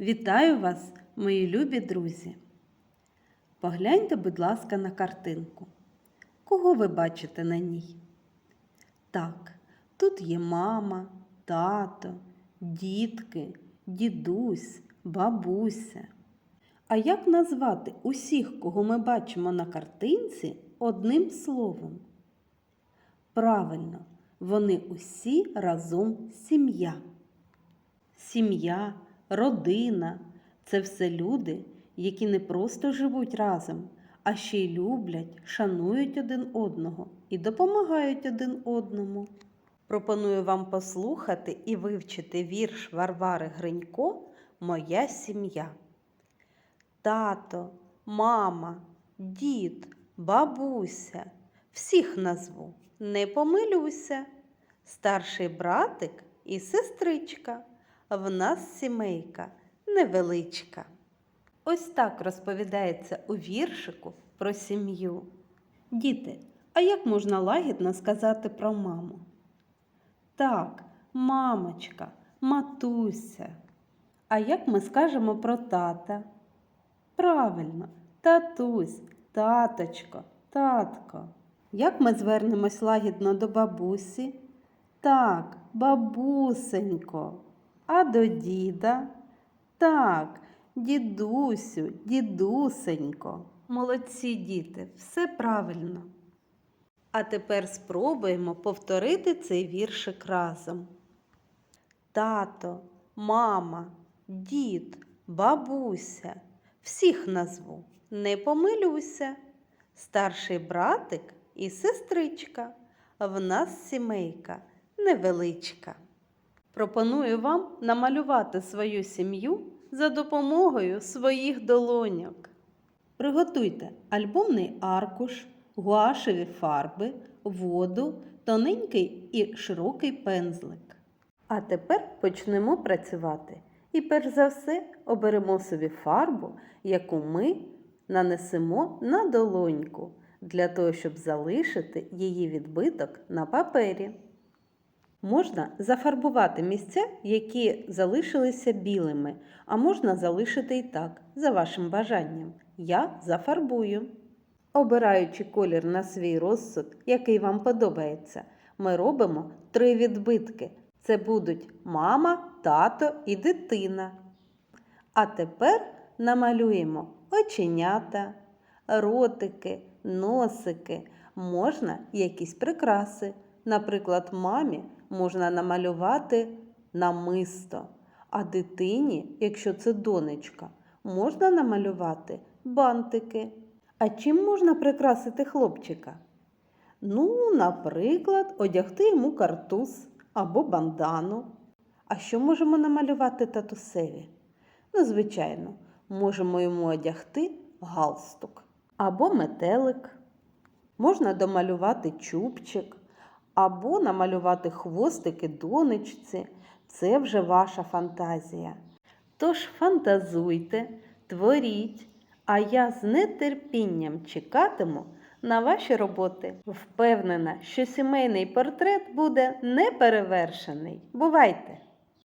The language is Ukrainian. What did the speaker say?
Вітаю вас, мої любі друзі. Погляньте, будь ласка, на картинку. Кого ви бачите на ній? Так, тут є мама, тато, дітки, дідусь, бабуся. А як назвати усіх, кого ми бачимо на картинці, одним словом? Правильно, вони усі разом сім'я. Сім'я, родина це все люди, які не просто живуть разом, а ще й люблять, шанують один одного і допомагають один одному. Пропоную вам послухати і вивчити вірш Варвари Гринько Моя сім'я. Тато, мама, дід, бабуся. Всіх назву, не помилюся. Старший братик і сестричка. В нас сімейка невеличка. Ось так розповідається у віршику про сім'ю. Діти, а як можна лагідно сказати про маму? Так, мамочка, матуся. А як ми скажемо про тата? Правильно, татусь, таточко, татко. Як ми звернемось лагідно до бабусі? Так, бабусенько. А до діда? Так, дідусю, дідусенько. Молодці діти, все правильно. А тепер спробуємо повторити цей віршик разом. Тато, мама, дід, бабуся. Всіх назву, не помилюся. Старший братик і сестричка. В нас сімейка невеличка. Пропоную вам намалювати свою сім'ю за допомогою своїх долоньок. Приготуйте альбомний аркуш, гуашеві фарби, воду, тоненький і широкий пензлик. А тепер почнемо працювати. І перш за все оберемо собі фарбу, яку ми нанесемо на долоньку, для того, щоб залишити її відбиток на папері. Можна зафарбувати місця, які залишилися білими, а можна залишити і так, за вашим бажанням. Я зафарбую. Обираючи колір на свій розсуд, який вам подобається, ми робимо три відбитки. Це будуть мама, тато і дитина. А тепер намалюємо оченята, ротики, носики, можна якісь прикраси. Наприклад, мамі можна намалювати намисто, а дитині, якщо це донечка, можна намалювати бантики. А чим можна прикрасити хлопчика? Ну, наприклад, одягти йому картуз або бандану. А що можемо намалювати татусеві? Ну, звичайно, можемо йому одягти галстук або метелик. Можна домалювати чубчик, або намалювати хвостики донечці. Це вже ваша фантазія. Тож фантазуйте, творіть, а я з нетерпінням чекатиму на ваші роботи. Впевнена, що сімейний портрет буде неперевершений. Бувайте!